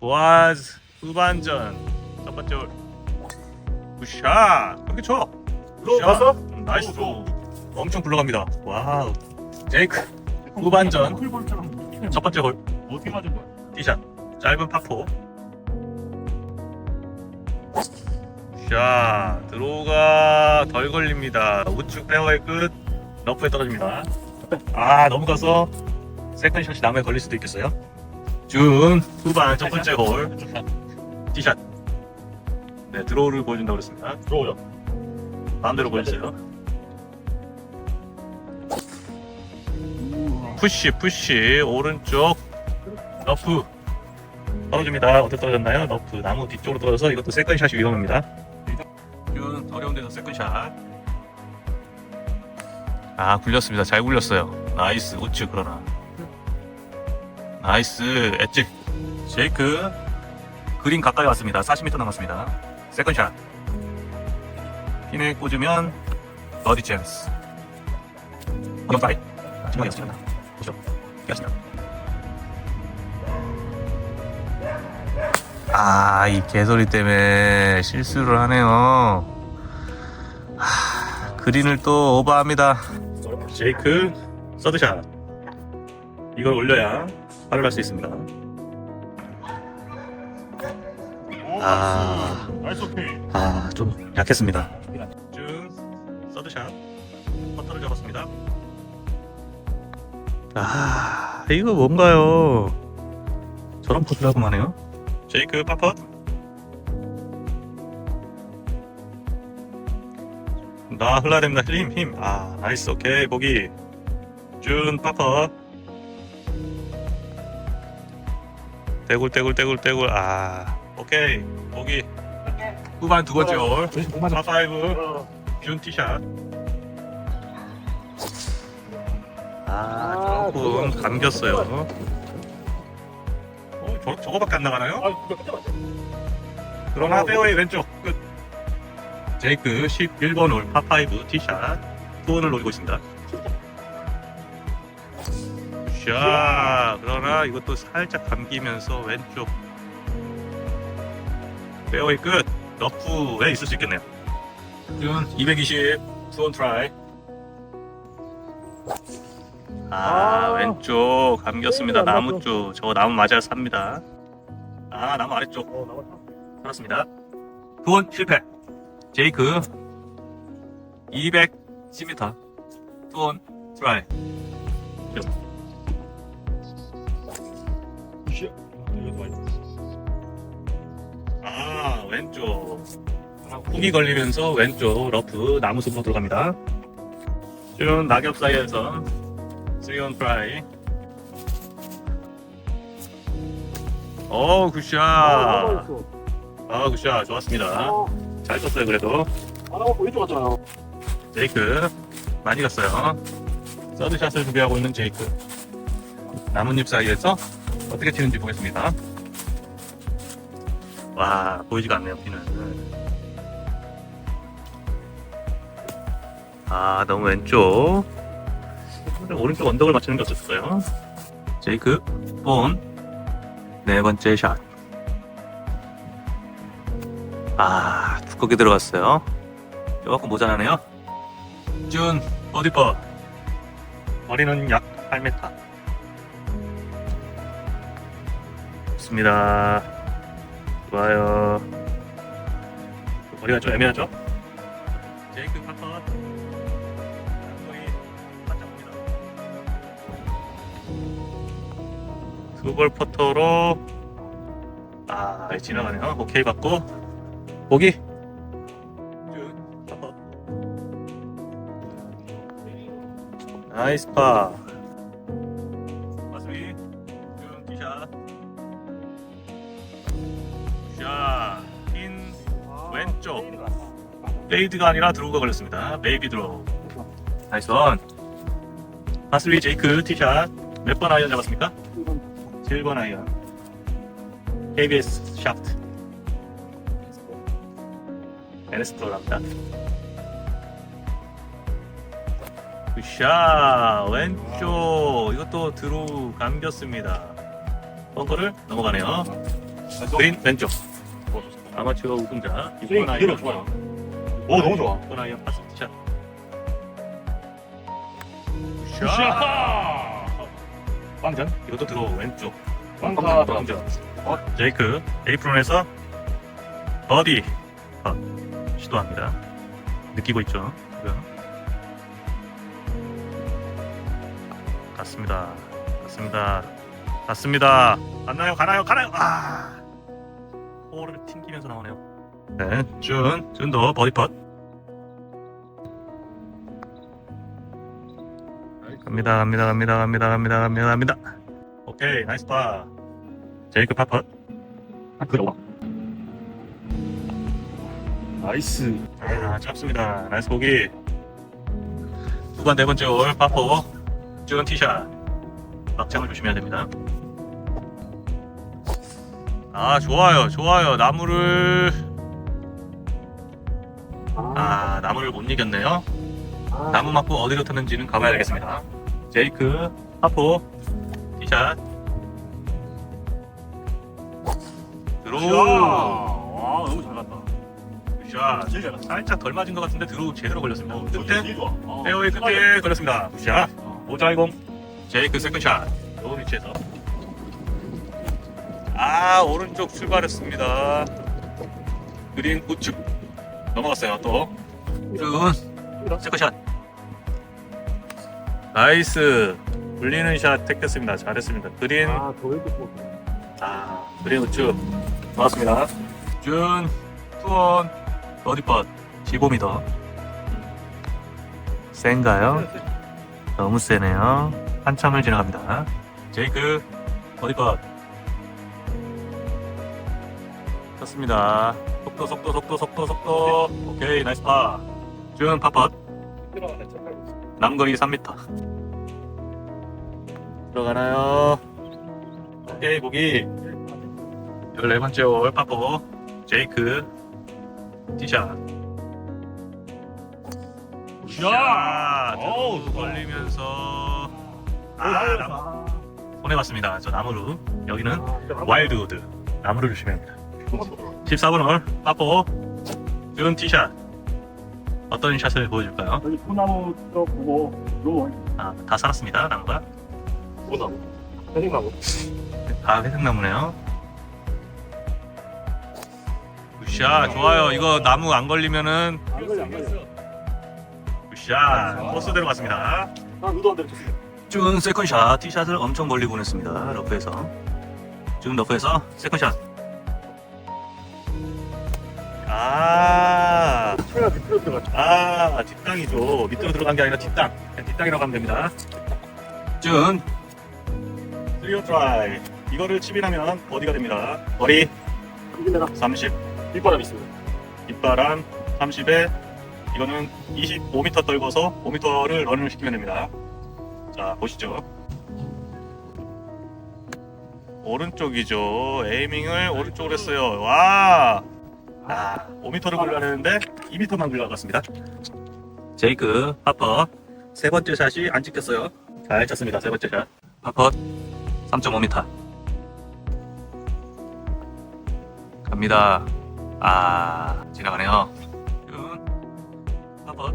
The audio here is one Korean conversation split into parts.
보아즈 후반전. 첫 번째 홀. 굿샷. 이렇게 쳐. 너 봤어? 음, 나이스 로 엄청 굴러갑니다. 와우. 제이크. 후반전. 첫 번째 홀. 어떻게 맞은 거야? 티샷. 짧은 파포. 샷. 드로우가 덜 걸립니다. 우측 페어의 끝. 러프에 떨어집니다. 아 너무 가서 세컨샷이 나무에 걸릴 수도 있겠어요 준 후반 첫 번째 홀 티샷. 네 드로우를 보여준다고 그랬습니다. 들어오죠. 마음대로 보여주세요. 푸시 푸시. 오른쪽 러프. 떨어집니다. 어떻게 떨어졌나요? 러프. 나무 뒤쪽으로 떨어져서 이것도 세컨샷이 위험합니다. 준 어려운 데서 세컨샷. 아 굴렸습니다. 잘 굴렸어요. 나이스. 우측 그러나 나이스 엣지. 제이크. 그린 가까이 왔습니다. 40m 남았습니다. 세컨샷. 핀에 꽂으면 버디 찬스. 어떤 사이. 마지막이었습니다. 보죠. 이겼습니다 아, 이 개소리 때문에 실수를 하네요. 하, 그린을 또 오버합니다. 제이크 서드샷. 이걸 올려야 발을 할수 있습니다. 아. 아, 좀 약했습니다. 쭉 서드샷 퍼터를 잡았습니다. 아, 이거 뭔가요? 저런 퍼트라고 하네요. 제이크 파퍼. 나 흘러야 됩니다. 힘, 힘. 아, 나이스. 오케이. 보기. 준 파퍼. 떼굴, 떼굴, 떼굴, 떼굴. 아, 오케이. 보기. 후반 두 번째 홀. 파5. 준 티샷. 아, 조금 감겼어요. 어, 저, 저거밖에 안 나가나요? 아? 그러나 페어웨이 왼쪽 끝. 제이크 11번 홀 파5 티샷 투혼을 노리고 있습니다. 샷 그러나 이것도 살짝 감기면서 왼쪽 페어웨이 끝 러프에 있을 수 있겠네요. 준220 투혼 트라이. 아, 아. 왼쪽 감겼습니다. 안 나무? 쪽 저거 나무 맞아야 삽니다. 아 나무 아래쪽 어, 나왔다. 그렇습니다. 두원 실패. 제이크 210m. 두원 트라이. 아 왼쪽. 훅이 걸리면서 왼쪽 러프 나무 숲으로 들어갑니다. 쭉 낙엽 사이에서 3원 트라이. 오 굿샷. 아. 아 굿샷 좋았습니다. 아, 잘 썼어요 그래도. 안 하고 왼쪽 갔잖아요. 제이크 많이 갔어요. 서드샷을 준비하고 있는 제이크. 나뭇잎 사이에서 어떻게 치는지 보겠습니다. 와 보이지가 않네요 피는. 아 너무 왼쪽. 오른쪽 언덕을 맞추는 게 어땠어요? 제이크 본. 네 번째 샷. 아 두껍게 들어갔어요. 조금 모자라네요. 준 버디퍼 거리는 약 8m 좋습니다. 좋아요. 거리가 좀 애매하죠? 제이크 파터 거리 반짝입니다. 두볼 퍼터로 아 지나가네요 오케이 받고. 보기. 나이스 파. 페이드가 아니라 드로우가 걸렸습니다. 베이비 드로우. 나이스 원. 마스미 제이크 티샷. 몇 번 아이언 잡았습니까? 7번 아이언. KBS 샤프트. 에네스토랍니다. 굿샷 왼쪽 이것도 드로우 감겼습니다 벙커를 넘어가네요 그린 왼쪽. 아마추어 우승자 이번 아이언. 좋아요. 오, 너무 좋아. 이번 아이언 파스 샷. 샷! 빵전. 이것도 들어 왼쪽. 빵카 빵전. 제이크 에이프론에서 버디 컷 시도합니다. 느끼고 있죠. 갔습니다. 갔습니다. 갔습니다. 갔나요? 가나요? 가나요? 아, 볼을 튕기면서 나오네요. 네, 준, 준도 버디 펫. 갑니다, 갑니다, 갑니다, 갑니다, 갑니다, 갑니다, 갑니다. 오케이, 나이스 파. 제이크 파펫. 그래. 나이스. 아, 잡습니다. 나이스 보기. 후반 네 번째 홀 파포. 준 티샷. 막장을 조심해야 됩니다. 아, 좋아요. 좋아요. 나무를 나무를 못 이겼네요. 나무 맞고 어디로 탔는지는 가봐야 되겠습니다. 제이크 파포 티샷. 드로우. 와, 너무 잘 갔다. 굿샷. 제일 잘 갔다. 살짝 덜 맞은 것 같은데 드로우 제대로 걸렸습니다. 어, 끝에 좋아. 어. 페어웨이 끝에 걸렸습니다. 굿샷. 오자이공 제이크 세컨샷. 좋은 위치에서. 아 오른쪽 출발했습니다. 그린 우측 넘어갔어요. 또 준 세컨샷. 나이스. 불리는 샷 택했습니다. 잘했습니다. 그린 아, 더 이렇게 뽑 아, 그린 우측 좋았습니다. 준 투원 버디팟 15m. 센가요? 너무 세네요. 한참을 지나갑니다. 제이크 버디팟 쳤습니다. 속도 속도 속도 속도 속도 오케이 나이스 파. 준 파팟 있어. 남거리 3m. 들어가나요? 오케이 보기. 14번째 홀 파포 제이크. 티샷. 샷. 어우, 좋다. 걸리면서. 오, 아. 남- 아, 손해 봤습니다. 저 나무루. 여기는 와일드우드. 나무를 조심해야 합니다. 한번 14번 홀 파포 준 티샷 어떤 샷을 보여줄까요? 여기 소나무 쪽 보고 요 아, 다 살았습니다 나무가 소나무 회색나무 다 회색나무네요. 굿샷 좋아요. 이거 나무 안 걸리면은 안 걸려 안 걸려 굿샷 코스대로 갔습니다. 아 의도 안준 세컨샷 티샷을 엄청 멀리 보냈습니다. 러프에서 준 러프에서 세컨샷. 아, 초야 밑으로 들어갔죠 아 뒷땅이죠. 밑으로 들어간 게 아니라 뒷땅. 그냥 뒷땅이라고 하면 됩니다. 준 쓰리오 트라이. 이거를 칩이라면 버디가 됩니다. 버디 이게 내가 30. 뒷바람 있습니다 뒷바람 30에 이거는 25m 떨궈서 5m를 런을 시키면 됩니다. 자 보시죠. 오른쪽이죠. 에이밍을 오른쪽으로 했어요. 와. 아, 5m를 굴려내는데 2m만 굴러갔습니다. 제이크 파퍼 세 번째 샷이 안 찍혔어요. 잘 쳤습니다. 세 번째 샷. 파퍼 3.5m. 갑니다. 아 지나가네요. 준 파퍼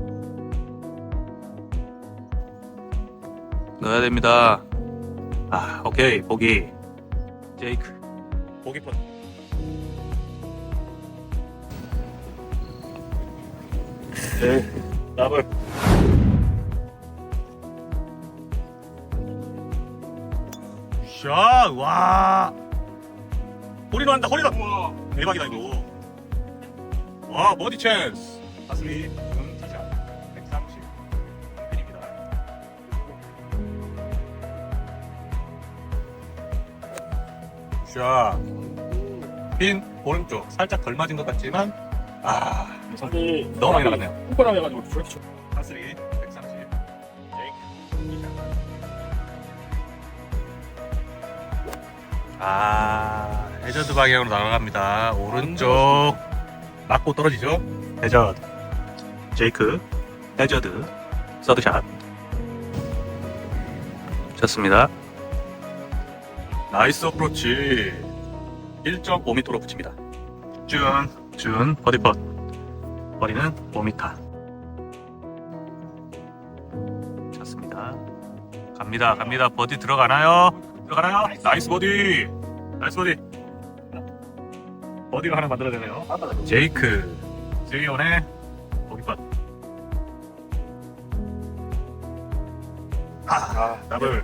넣어야 됩니다. 아 오케이 보기 제이크 보기 펀. 네 더블. 샷! 와! 홀이로 한다, 홀이로! 우와 대박이다, 이거. 와, 버디 찬스! 파스리, 은 티샷. 130. 핀입니다. 샷. 핀, 오른쪽. 살짝 덜 맞은 것 같지만, 아, 사실 너무 많이 나갔네요. 콧바람 해가지고 저렇게 쳐 파스리, 130. 제이크, 티샷. 아, 해저드 방향으로 날아갑니다. 오른쪽 맞고 떨어지죠? 해저드. 제이크, 해저드, 서드샷. 좋습니다. 나이스 어프로치. 1.5m로 붙입니다. 준, 준, 버디펫. 거리는 5m. 좋습니다. 갑니다, 갑니다. 버디 들어가나요? 들어가나요? 나이스 버디! 나이스 버디! 버디가 하나 만들어야 되네요. 제이크, 세이온의 버디펫. 아, 더블.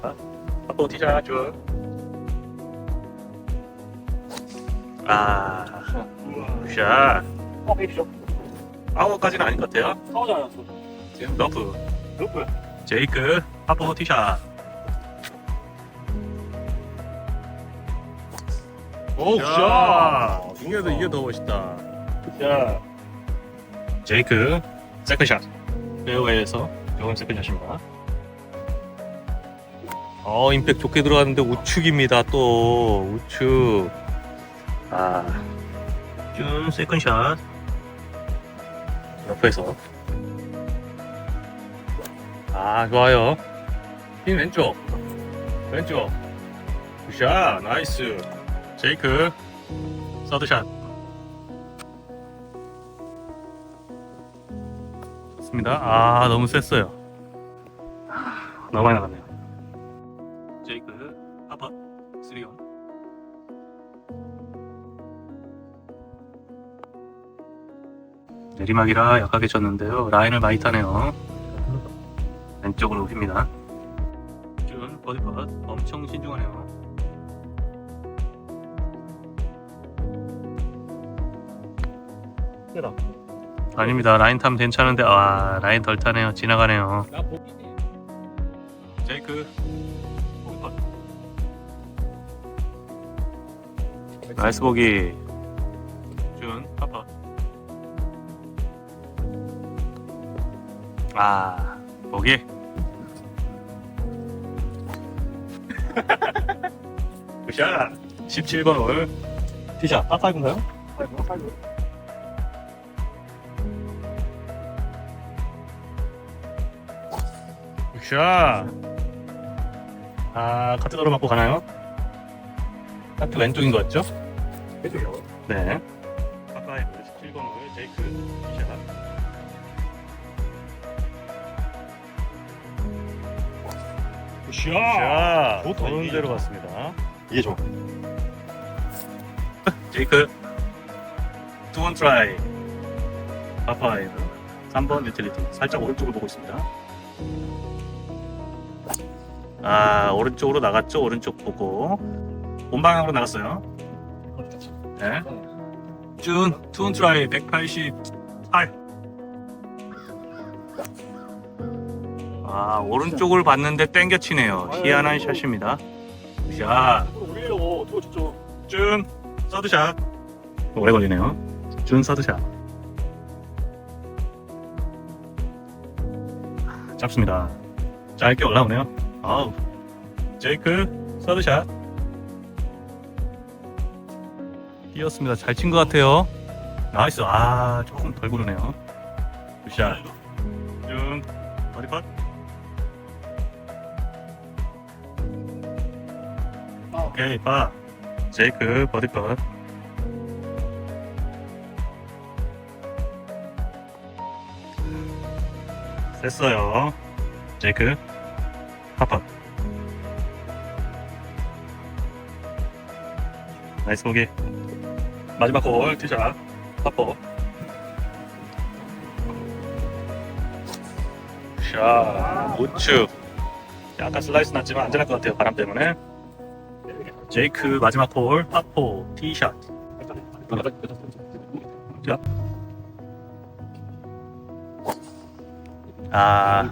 한번 티자 줘. 아, 샷. 어, 페이쇼. 아웃까지는 아닌 것 같아요. 싸우지 않았어. 지금 러프. 루프. 제이크, 하퍼 티샷. 오, 샷! 이게 더, 이게 더 멋있다. 야, 제이크, 세컨샷. 페어웨이에서 좋은 세컨샷입니다. 어, 임팩 좋게 들어갔는데 우측입니다, 또. 우측. 아. 준 세컨샷. 옆에서. 아, 좋아요. 핀 왼쪽. 왼쪽. 굿샷, 나이스. 제이크, 서드샷. 좋습니다. 아, 너무 셌어요. 아, 너무 많이 나갔네요. 제이크, 아파, 쓰리온. 내리막이라 약하게 쳤는데요. 라인을 많이 타네요. 왼쪽으로 옵니다. 준 버디팟 엄청 신중하네요. 세다. 아닙니다. 라인 타면 괜찮은데 아 라인 덜 타네요. 지나가네요. 나 보기. 제이크 버디팟. 나이스 보기. 아 보기. 굿샷. 17번 홀. 티샷. 파파인가요? 아이고, 아이고. 굿샷. 아, 카트도로 맞고 가나요? 카트 왼쪽인 것 같죠? 페이쇼. 네. 파파이브 17번 홀 제이크 굿샷. 샷. 좋다, 좋은 이게. 대로 갔습니다. 이게 좋아. 제이크 투원 트라이. 파파이브. 3번 유틸리티. 살짝 오른쪽을 보고 있습니다. 아 오른쪽으로 나갔죠? 오른쪽 보고. 본 방향으로 나갔어요. 네. 준 투원 트라이. 188 아 오른쪽을 봤는데 땡겨치네요. 희한한 샷입니다. 샷? 준 서드샷. 오래 걸리네요. 준 서드샷. 잡습니다. 짧게 올라오네요. 아우 제이크 서드샷. 뛰었습니다. 잘 친 것 같아요. 나이스. 아 조금 덜 구르네요. 굿샷 오케이 파. 제이크 버디팟 됐어요. 제이크 파팟 나이스 보기. 마지막 홀 투샷 파퍼 샷 우측. 약간 슬라이스 났지만 안전할 것 같아요 바람 때문에 제이크 마지막 홀 파포 티샷. 아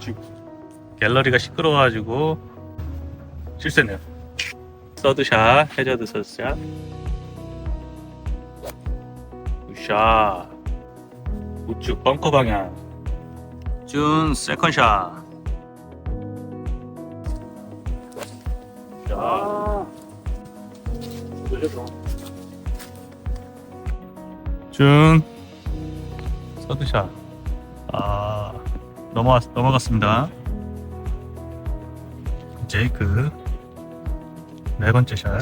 갤러리가 시끄러워가지고 실수했네요. 서드샷 해저드 서드샷. 굿샷. 우측 벙커 방향. 준 세컨샷 준. 서드샷. 아 넘어왔, 넘어갔습니다. 제이크. 네 번째 샷.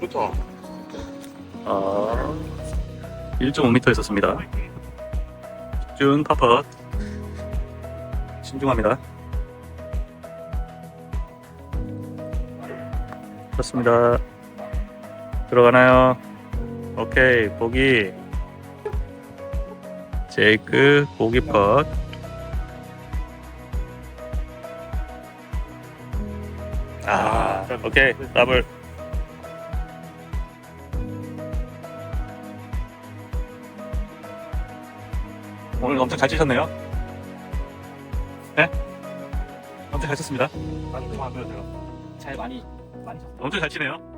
좋다. 아 1.5m 있었습니다. 준 파퍼 신중합니다. 좋습니다. 들어가나요? 오케이, 보기. 제이크, 보기 펫. 아, 오케이, 더블. 오늘 엄청 잘 치셨네요. 네? 엄청 잘 쳤습니다. 나는 좀안 보여, 제가. 잘 많이, 많이 쳤어. 엄청 잘 치네요.